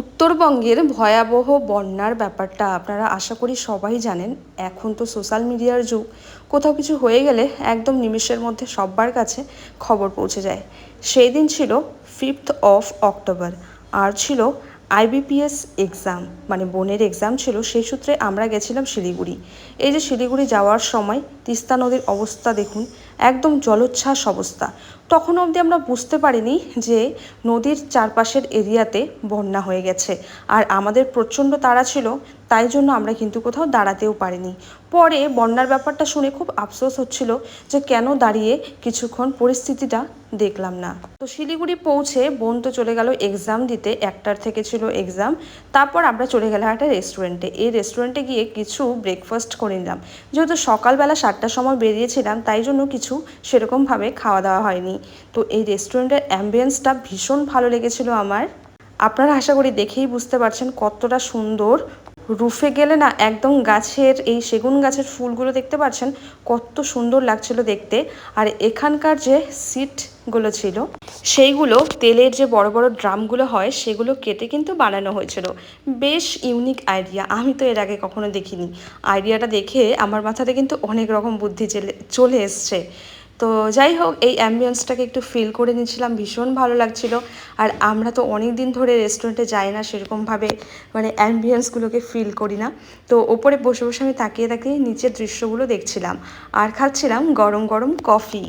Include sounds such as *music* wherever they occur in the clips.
উত্তরবঙ্গের ভয়াবহ বন্যার ব্যাপারটা আপনারা আশা করি সবাই জানেন। এখন তো সোশ্যাল মিডিয়ার যুগ। কোথাও কিছু হয়ে গেলে একদম নিমেষের মধ্যে সব্বার কাছে খবর পৌঁছে যায়। সেই দিন ছিল ফিফথ অফ অক্টোবর আর ছিল আইবিপিএস এক্সাম মানে বোনের এক্সাম ছিল, সেই সূত্রে আমরা গেছিলাম শিলিগুড়ি। এই যে শিলিগুড়ি যাওয়ার সময় তিস্তা নদীর অবস্থা দেখুন। একদম জলোচ্ছ্বাস অবস্থা। তখন অবধি আমরা বুঝতে পারিনি যে নদীর চারপাশের এরিয়াতে বন্যা হয়ে গেছে। আর আমাদের প্রচণ্ড তাড়া ছিল, তাই জন্য আমরা কিন্তু কোথাও দাঁড়াতেও পারিনি। পরে বন্যার ব্যাপারটা শুনে খুব আফসোস হচ্ছিল যে কেন দাঁড়িয়ে কিছুক্ষণ পরিস্থিতিটা দেখলাম না। তো শিলিগুড়ি পৌঁছে বোন তো চলে গেল এক্সাম দিতে, একটার থেকে ছিল এক্সাম তারপর আমরা চলে গেলাম একটা রেস্টুরেন্টে এই রেস্টুরেন্টে গিয়ে কিছু ব্রেকফাস্ট করে নিলাম। যেহেতু সকালবেলা সাতটার সময় বেরিয়েছিলাম, তাই জন্য কিছু সেরকমভাবে খাওয়া দাওয়া হয়নি। তো এই রেস্টুরেন্টের অ্যাম্বিয়েন্সটা ভীষণ ভালো লেগেছিল আমার। আপনারা আশা করি দেখেই বুঝতে পারছেন কতটা সুন্দর রুফে গেলে না একদম গাছের, এই সেগুন গাছের ফুলগুলো দেখতে পাচ্ছেন, কত সুন্দর লাগছিল দেখতে। আর এখানকার যে সিটগুলো ছিল, সেইগুলো তেলের যে বড় বড় ড্রামগুলো হয়, সেগুলো কেটে কিন্তু বানানো হয়েছিল। বেশ ইউনিক আইডিয়া আমি তো এর আগে কখনো দেখিনি। আইডিয়াটা দেখে আমার মাথাতে কিন্তু অনেক রকম বুদ্ধি চলে এসছে। তো যাই হোক, এই অ্যাম্বিয়েন্সটাকে একটু ফিল করে নিয়েছিলাম, ভীষণ ভালো লাগছিল। আর আমরা তো অনেক দিন ধরে রেস্টুরেন্টে যাই না, সেরকমভাবে মানে অ্যাম্বিয়েন্সগুলোকে ফিল করি না। তো ওপরে বসে বসে আমি তাকিয়ে তাকিয়ে নিচের দৃশ্যগুলো দেখছিলাম। আর খাচ্ছিলাম গরম গরম কফি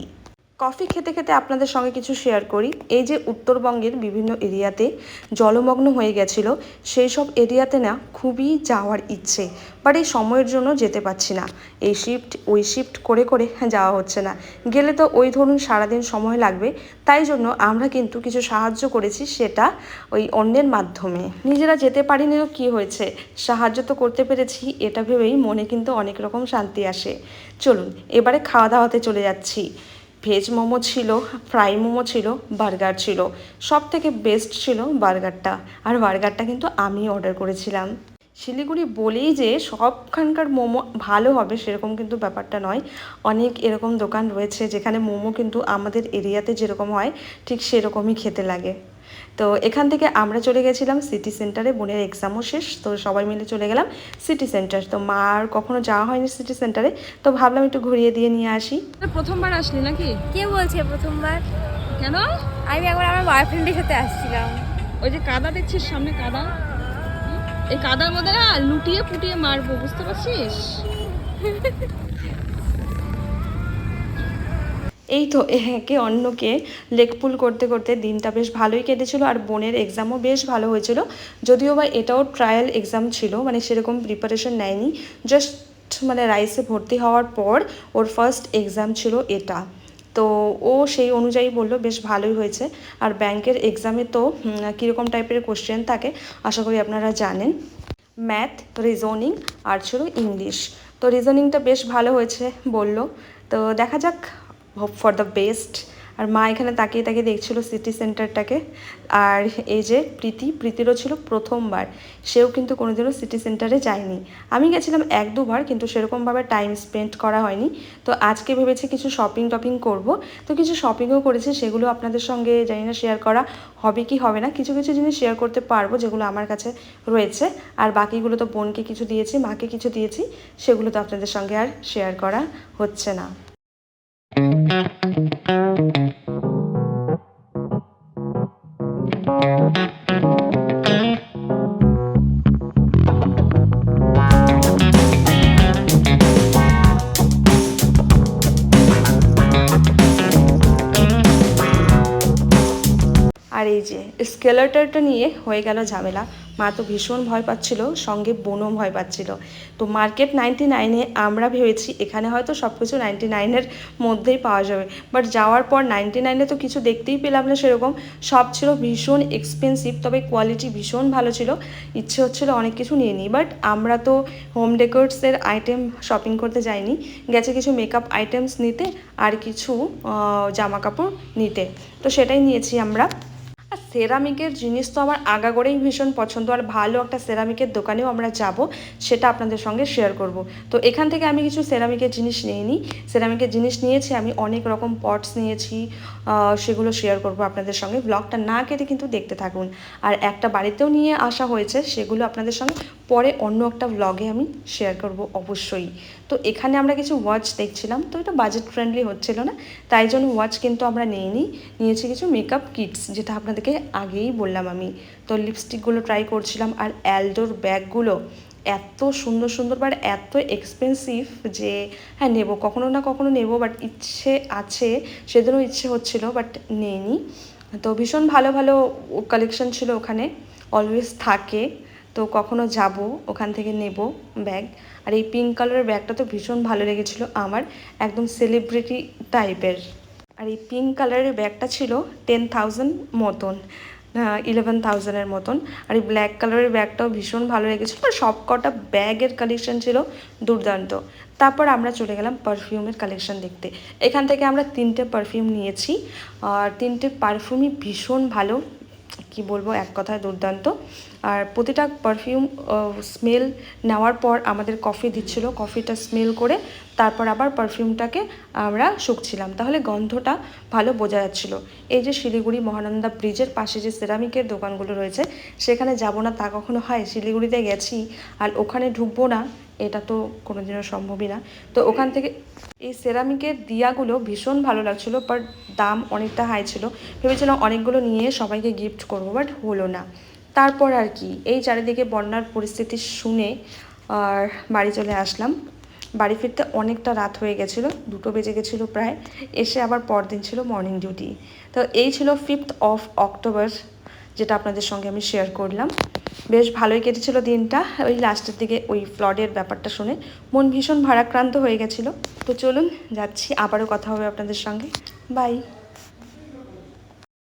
কফি খেতে খেতে আপনাদের সঙ্গে কিছু শেয়ার করি। এই যে উত্তরবঙ্গের বিভিন্ন এরিয়াতে জলমগ্ন হয়ে গেছিল, সেই সব এরিয়াতে না খুবই যাওয়ার ইচ্ছে বাট এই সময়ের জন্য যেতে পারছি না। এই শিফট ওই শিফট করে করে যাওয়া হচ্ছে না। গেলে তো ওই ধরুন সারাদিন সময় লাগবে, তাই জন্য আমরা কিন্তু কিছু সাহায্য করেছি সেটা ওই অন্যের মাধ্যমে। নিজেরা যেতে পারিনি তো কী হয়েছে? সাহায্য তো করতে পেরেছি, এটা ভেবেই মনে কিন্তু অনেক রকম শান্তি আসে। চলুন, এবারে খাওয়া দাওয়াতে চলে যাচ্ছি। ভেজ মোমো ছিল ফ্রাই মোমো ছিল বার্গার ছিল। সব থেকে বেস্ট ছিল বার্গারটা আর বার্গারটা কিন্তু আমি অর্ডার করেছিলাম। শিলিগুড়ি বলেই যে সবখানকার মোমো ভালো হবে সেরকম কিন্তু ব্যাপারটা নয়। অনেক এরকম দোকান রয়েছে যেখানে মোমো কিন্তু আমাদের এরিয়াতে যেরকম হয়, ঠিক সেরকমই খেতে লাগে। তো এখান থেকে আমরা চলে গেছিলাম সিটি সেন্টারে বোনের এক্সামও শেষ তো সবাই মিলে চলে গেলাম সিটি সেন্টার তো মা আর কখনো যাওয়া হয়নি সিটি সেন্টারে তো ভাবলাম একটু ঘুরিয়ে দিয়ে নিয়ে আসি। প্রথমবার আসলি নাকি? কে বলছে প্রথমবার? কেন? আমি একবার আমার বয়ফ্রেন্ডের সাথে আসছিলাম। ওই যে কাদা দেখছিস সামনে কাদা? এই কাদার মধ্যে না লুটিয়ে পুটিয়ে মারবো বুঝতে পারছিস? *laughs* এই তো একে অন্যকে লেকপুল করতে করতে দিনটা বেশ ভালোই কেটেছিল আর বোনের এক্সামও বেশ ভালো হয়েছিল। যদিও বা এটাও ট্রায়াল এক্সাম ছিল মানে সেরকম প্রিপারেশন নেয়নি। জাস্ট মানে রাইসে ভর্তি হওয়ার পর ওর ফার্স্ট এক্সাম ছিল এটা। তো ও সেই অনুযায়ী বলল, বেশ ভালোই হয়েছে। আর ব্যাংকের এক্সামে তো কীরকম টাইপের কোশ্চেন থাকে, আশা করি আপনারা জানেন। ম্যাথ রিজনিং আর ছিল ইংলিশ তো রিজনিংটা বেশ ভালো হয়েছে বলল। তো দেখা যাক হোপ ফর দ্য বেস্ট। আর মা এখানে তাকিয়ে তাকিয়ে দেখছিল সিটি সেন্টারটাকে। আর এই যে প্রীতি, প্রীতিরও ছিল প্রথমবার। সেও কিন্তু কোনোদিনও সিটি সেন্টারে যায়নি। আমি গেছিলাম এক দুবার, কিন্তু সেরকমভাবে টাইম স্পেন্ড করা হয়নি। তো আজকে ভেবেছি কিছু শপিং টপিং করব। তো কিছু শপিংও করেছি, সেগুলো আপনাদের সঙ্গে জানি না শেয়ার করা হবে কি হবে না। কিছু কিছু জিনিস শেয়ার করতে পারব যেগুলো আমার কাছে রয়েছে। আর বাকিগুলো তো বোনকে কিছু দিয়েছি, মাকে কিছু দিয়েছি, সেগুলো তো আপনাদের সঙ্গে আর শেয়ার করা হচ্ছে না। যে স্কেলেটারটা নিয়ে হয়ে গেল ঝামেলা। মা তো ভীষণ ভয় পাচ্ছিল, সঙ্গে বোনও ভয় পাচ্ছিল। তো মার্কেট নাইনটি নাইনে আমরা ভেবেছি এখানে হয়তো সব কিছু নাইনটি নাইনের মধ্যেই পাওয়া যাবে। বাট যাওয়ার পর নাইনটি নাইনে তো কিছু দেখতেই পেলাম না সেরকম। সব ছিল ভীষণ এক্সপেন্সিভ তবে কোয়ালিটি ভীষণ ভালো ছিল। ইচ্ছে হচ্ছিল অনেক কিছু নিয়ে নিই। বাট আমরা তো হোম ডেকোরসের আইটেম শপিং করতে যাইনি। গেছে কিছু মেকআপ আইটেমস নিতে আর কিছু জামা কাপড় নিতে। তো সেটাই নিয়েছি আমরা। সেরামিকের জিনিস তো আমার আগাগোড়েই ভীষণ পছন্দ আর ভালো একটা সেরামিকের দোকানেও আমরা যাব, সেটা আপনাদের সঙ্গে শেয়ার করব। তো এখান থেকে আমি কিছু সেরামিকের জিনিস নিয়ে নিই। সেরামিকের জিনিস নিয়েছি, আমি অনেক রকম পটস নিয়েছি সেগুলো শেয়ার করব আপনাদের সঙ্গে। ব্লগটা না কেটে কিন্তু দেখতে থাকুন। আর একটা বাড়িতেও নিয়ে আসা হয়েছে, সেগুলো আপনাদের সঙ্গে পরে অন্য একটা ব্লগে আমি শেয়ার করব অবশ্যই। তো এখানে আমরা কিছু ওয়াচ দেখছিলাম, তো এটা বাজেট ফ্রেন্ডলি হচ্ছিল না, তাই জন্য ওয়াচ কিন্তু আমরা নিইনি, নিয়েছি কিছু মেকআপ কিটস যেটা আপনাদেরকে আগেই বললাম আমি। তো লিপস্টিকগুলো ট্রাই করছিলাম, আর অ্যালডোর ব্যাগগুলো এত সুন্দর সুন্দর বাট এত এক্সপেন্সিভ যে হ্যাঁ নেব, কখনো না কখনো নেব বাট ইচ্ছে আছে, সেদিনও ইচ্ছে হচ্ছিল বাট নেইনি। তো ভীষণ ভালো ভালো কালেকশন ছিল ওখানে অলওয়েজ থাকে। তো কখনো যাব, ওখান থেকে নেব ব্যাগ। আর এই পিঙ্ক কালারের ব্যাগটা তো ভীষণ ভালো লেগেছিলো আমার, একদম সেলিব্রিটি টাইপের আর এই পিঙ্ক কালারের ব্যাগটা ছিল টেন থাউজেন্ড মতন ইলেভেন থাউজেন্ডের মতন। আর এই ব্ল্যাক কালারের ব্যাগটাও ভীষণ ভালো লেগেছিলো, আর সব কটা ব্যাগের কালেকশন ছিল দুর্দান্ত। তারপর আমরা চলে গেলাম পারফিউমের কালেকশন দেখতে। এখান থেকে আমরা তিনটে পারফিউম নিয়েছি, আর তিনটে পারফিউমই ভীষণ ভালো, কি বলব, এক কথায় দুর্দান্ত। আর প্রতিটা পারফিউম স্মেল নেওয়ার পর আমাদের কফি দিচ্ছিল। কফিটা স্মেল করে তারপর আবার পারফিউমটাকে আমরা শুকছিলাম। তাহলে গন্ধটা ভালো বোঝা যাচ্ছিল। এই যে শিলিগুড়ি মহানন্দা ব্রিজের পাশে যে সেরামিকের দোকানগুলো রয়েছে, সেখানে যাব না, তা কখনো হয়? শিলিগুড়িতে গেছি আর ওখানে ঢুকবো না, এটা তো কোনোদিনও সম্ভবই না। তো ওখান থেকে এই সেরামিকের দিয়াগুলো ভীষণ ভালো লাগছিল বাট দাম অনেকটা হাই ছিল। ভেবেছিলাম অনেকগুলো নিয়ে সবাইকে গিফট করব বাট হলো না। তারপর আর কি, এই চারিদিকে বন্যার পরিস্থিতি শুনে আর বাড়ি চলে আসলাম। বাড়ি ফিরতে অনেকটা রাত হয়ে গেছিল, দুটো বেজে গেছিল প্রায়, এসে আবার পরদিন ছিল মর্নিং ডিউটি তো এই ছিল ফিফথ অফ অক্টোবর যেটা আপনাদের সঙ্গে আমি শেয়ার করলাম। বেশ ভালোই কেটেছিল দিনটা, ওই লাস্টের দিকে ওই ফ্লডের ব্যাপারটা শুনে মন ভীষণ ভারাক্রান্ত হয়ে গেছিল। তো চলুন যাচ্ছি, আবারও কথা হবে আপনাদের সঙ্গে। বাই